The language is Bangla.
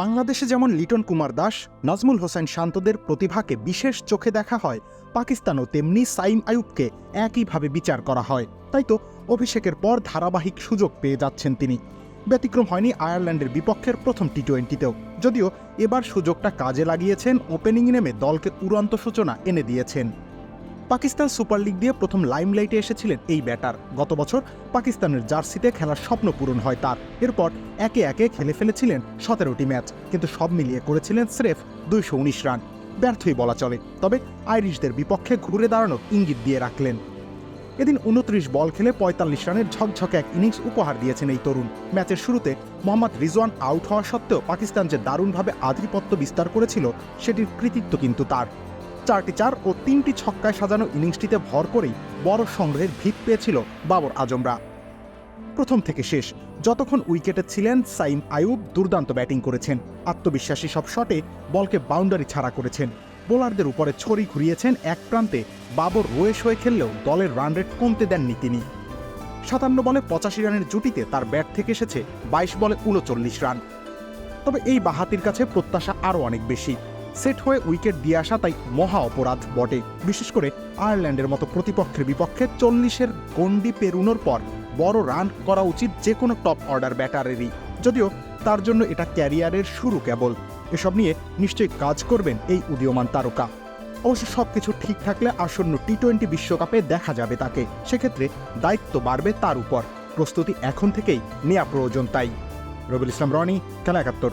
বাংলাদেশে যেমন লিটন কুমার দাস, নাজমুল হোসেন শান্তদের প্রতিভাকে বিশেষ চোখে দেখা হয় পাকিস্তানও তেমনি সাইম আয়ুবকে একইভাবে বিচার করা হয়। তাই তো, অভিষেকের পর ধারাবাহিক সুযোগ পেয়ে যাচ্ছেন তিনি। ব্যতিক্রম হয়নি আয়ারল্যান্ডের বিপক্ষের প্রথম টি টোয়েন্টিতেও যদিও এবার সুযোগটা কাজে লাগিয়েছেন ওপেনিং নেমে দলকে উড়ন্ত সূচনা এনে দিয়েছেন। পাকিস্তান সুপার লিগ দিয়ে প্রথম লাইমলাইটে এসেছিলেন এই ব্যাটার। গত বছর পাকিস্তানের জার্সিতে খেলার স্বপ্ন পূরণ হয় তার। এরপর একে একে খেলে ফেলেছিলেন সতেরোটি ম্যাচ, কিন্তু সব মিলিয়ে করেছিলেন স্রেফ দুইশো উনিশ রান। ব্যর্থই বলা চলে, তবে আইরিশদের বিপক্ষে ঘুরে দাঁড়ানোর ইঙ্গিত দিয়ে রাখলেন। এদিন উনত্রিশ বল খেলে পঁয়তাল্লিশ রানের ঝকঝকে এক ইনিংস উপহার দিয়েছেন এই তরুণ। ম্যাচের শুরুতে মোহাম্মদ রিজওয়ান আউট হওয়া সত্ত্বেও পাকিস্তান যে দারুণভাবে আধিপত্য বিস্তার করেছিল, সেটির কৃতিত্ব কিন্তু তার। চারটি চার ও তিনটি ছক্কায় সাজানো ইনিংসটিতে ভর করেই বড় সংগ্রহের ভিত পেয়েছিল বাবর আজমরা। প্রথম থেকে শেষ, যতক্ষণ উইকেটে ছিলেন সাইম আয়ুব দুর্দান্ত ব্যাটিং করেছেন, আত্মবিশ্বাসী সব শটে বলকে বাউন্ডারি ছাড়া করেছেন। বোলারদের উপরে ছড়ি ঘুরিয়েছেন এক প্রান্তে, বাবর রোয়েশ হয়ে খেললেও দলের রান রেট কমতে দেননি তিনি। সাতান্ন বলে পঁচাশি রানের জুটিতে তার ব্যাট থেকে এসেছে বাইশ বলে উনচল্লিশ রান। তবে এই বাহাতির কাছে প্রত্যাশা আরও অনেক বেশি। সেট হয়ে উইকেট দিয়ে আসা তাই মহা অপরাধ বটে। বিশেষ করে আয়ারল্যান্ডের মতো প্রতিপক্ষের বিপক্ষে চল্লিশের গন্ডি পেরুনোর পর বড় রান করা উচিত যে কোনো টপ অর্ডার ব্যাটারেরই। যদিও তার জন্য এটা ক্যারিয়ারের শুরু কেবল। এসব নিয়ে নিশ্চয়ই কাজ করবেন এই উদীয়মান তারকা। অবশ্য সবকিছু ঠিক থাকলে আসন্ন টি টোয়েন্টি বিশ্বকাপে দেখা যাবে তাকে। সেক্ষেত্রে দায়িত্ব বাড়বে তার উপর। প্রস্তুতি এখন থেকেই নেওয়া প্রয়োজন তাই। রবিল ইসলাম রনি, খেলা একাত্তর।